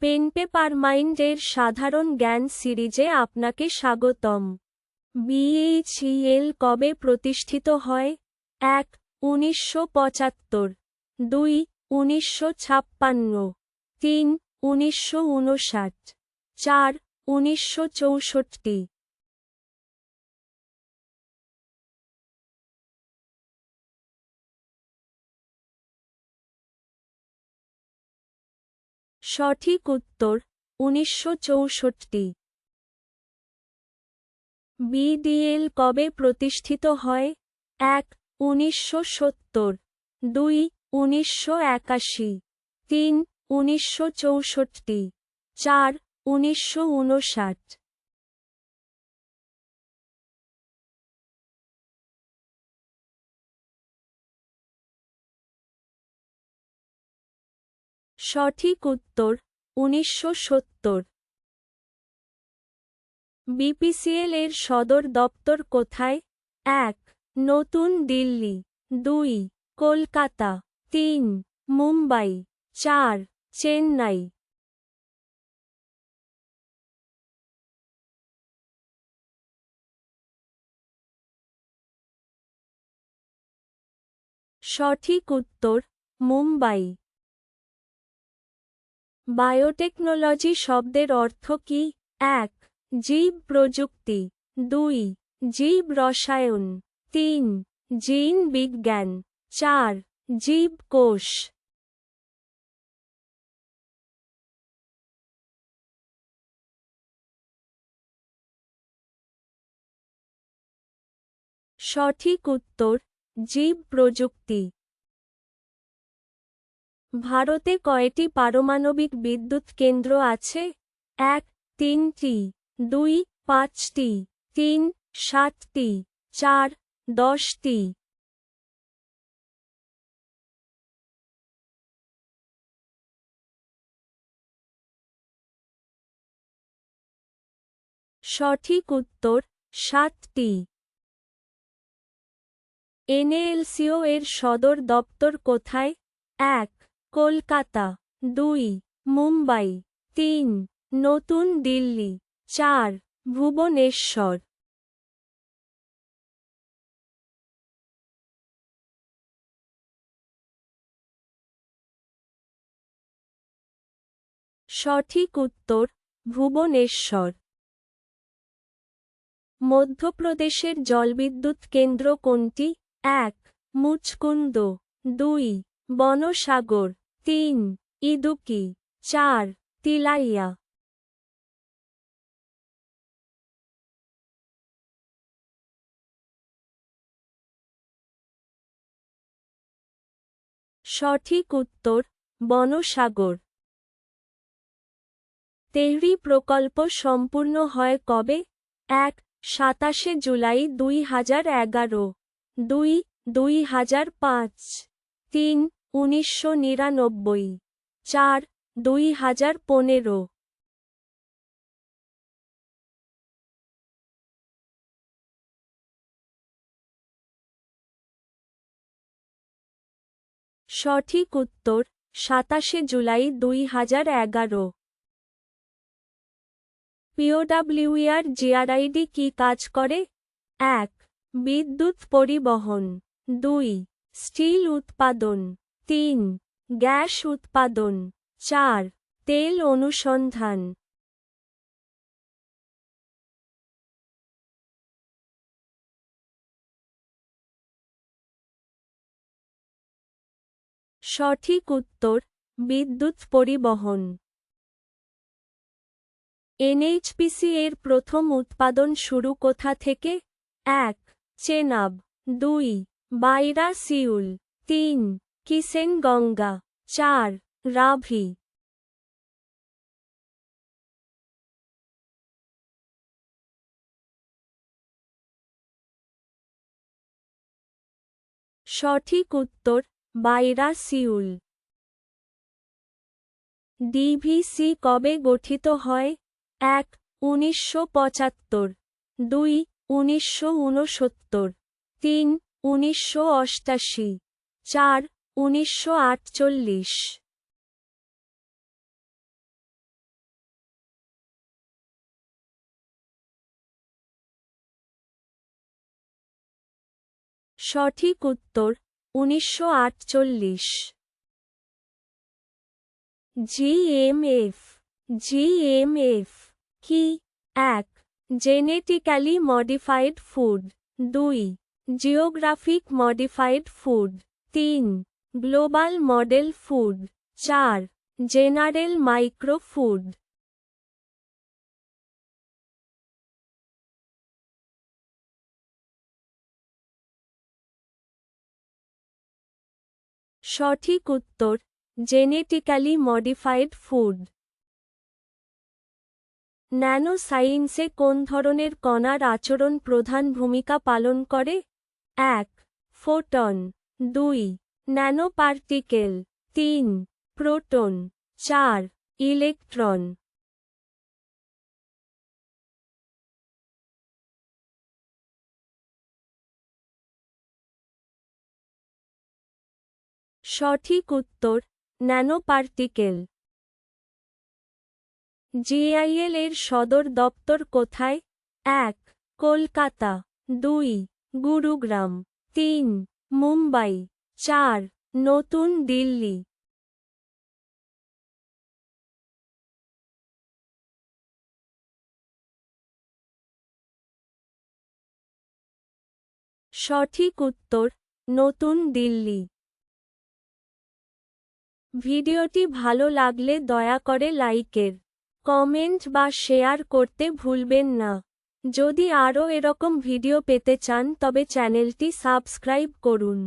Pen paper মাইন্ডের সাধারণ জ্ঞান সিরিজে আপনাকে স্বাগতম। বিএইচইএল কবে প্রতিষ্ঠিত হয়? এক, উনিশশো পঁচাত্তর। দুই, উনিশশো ছাপ্পান্ন। তিন, উনিশশো উনষাট। চার, উনিশশো চৌষট্টি। সঠিক উত্তর উনিশশো চৌষট্টি। বিডিএল কবে প্রতিষ্ঠিত হয়? এক, উনিশশো সত্তর। দুই, উনিশশো একাশি। তিন, উনিশশো চৌষট্টি। চার, উনিশশো উনষাট সঠিক উত্তর, উনিশশো সত্তর। বিপিসিএল এর সদর দপ্তর কোথায়? এক, নতুন দিল্লি। দুই, কলকাতা। তিন, মুম্বাই। চার, চেন্নাই। সঠিক উত্তর, মুম্বাই। বায়োটেকনোলজি শব্দের অর্থ কি? এক, জীব প্রযুক্তি। দুই, জীব রসায়ন। তিন, জিন বিজ্ঞান। চার, জীব কোষ। সঠিক উত্তর, জীব প্রযুক্তি। ভারতে কয়টি পারমাণবিক বিদ্যুৎ কেন্দ্র আছে? এক, তিনটি, দুই, পাঁচটি, তিন, সাতটি, চার, দশটি। সঠিক উত্তর, সাতটি। এনএলসিও এর সদর দপ্তর কোথায়? এক কলকাতা, দুই, মুম্বাই, তিন, নতুন দিল্লি, চার, ভুবনেশ্বর। সঠিক উত্তর, ভুবনেশ্বর। মধ্যপ্রদেশের জলবিদ্যুৎ কেন্দ্র কোনটি? এক, মুচকুন্দ, দুই, বনসাগর। তিন, ইদুকি, চার, তিলাইয়া। সঠিক উত্তর, বনসাগর। তেহরি প্রকল্প সম্পূর্ণ হয় কবে? এক, সাতাশে জুলাই দুই হাজার এগারো। দুই দুই হাজার পাঁচ। তিন উনিশশো নিরানব্বই। চার, দুই হাজার পনেরো। সঠিক উত্তর, সাতাশে জুলাই দুই হাজার এগারো। পিওডাব্লিউআর জিআরআইডি কি কাজ করে? এক, বিদ্যুৎ পরিবহন। দুই, স্টিল উৎপাদন। তিন, গ্যাস উৎপাদন। চার, তেল অনুসন্ধান। সঠিক উত্তর, বিদ্যুৎ পরিবহন। এনএইচপিসি এর প্রথম উৎপাদন শুরু কোথা থেকে? এক, চেনাব। দুই, বাইরা, সিউল। তিন কিসেনগঙ্গা, চার, রাভি। সঠিক উত্তর, বাইরা সিউল। ডিভিসি কবে গঠিত হয়? এক, উনিশশো পঁচাত্তর। দুই, উনিশশো ঊনসত্তর। তিন, উনিশশো অষ্টাশি। চার উনিশশো আটচল্লিশ। সঠিক উত্তর, উনিশশো আটচল্লিশ। জিএমএফ জিএমএফ কি? এক, জেনেটিক্যালি মডিফাইড ফুড। দুই, জিওগ্রাফিক মডিফাইড ফুড। তিন গ্লোবাল মডেল ফুড। চার, জেনারেল মাইক্রো ফুড। সঠিক উত্তর, জেনেটিক্যালি মডিফাইড ফুড। ন্যানো সায়েন্সে কোন ধরনের কণার আচরণ প্রধান ভূমিকা পালন করে? এক, ফোটন। দুই ন্যানো পার্টিকেল তিন, প্রোটন, চার, ইলেকট্রন। সঠিক উত্তর, ন্যানোপার্টিকেল। জিআইএল এর সদর দপ্তর কোথায়? এক, কলকাতা। দুই, গুরুগ্রাম। তিন, মুম্বাই। চার, নতুন দিল্লি। সঠিক উত্তর, নতুন দিল্লি। ভিডিওটি ভালো লাগলে দয়া করে লাইকের, কমেন্ট বা শেয়ার করতে ভুলবেন না। যদি আরও এরকম ভিডিও পেতে চান তবে চ্যানেলটি সাবস্ক্রাইব করুন।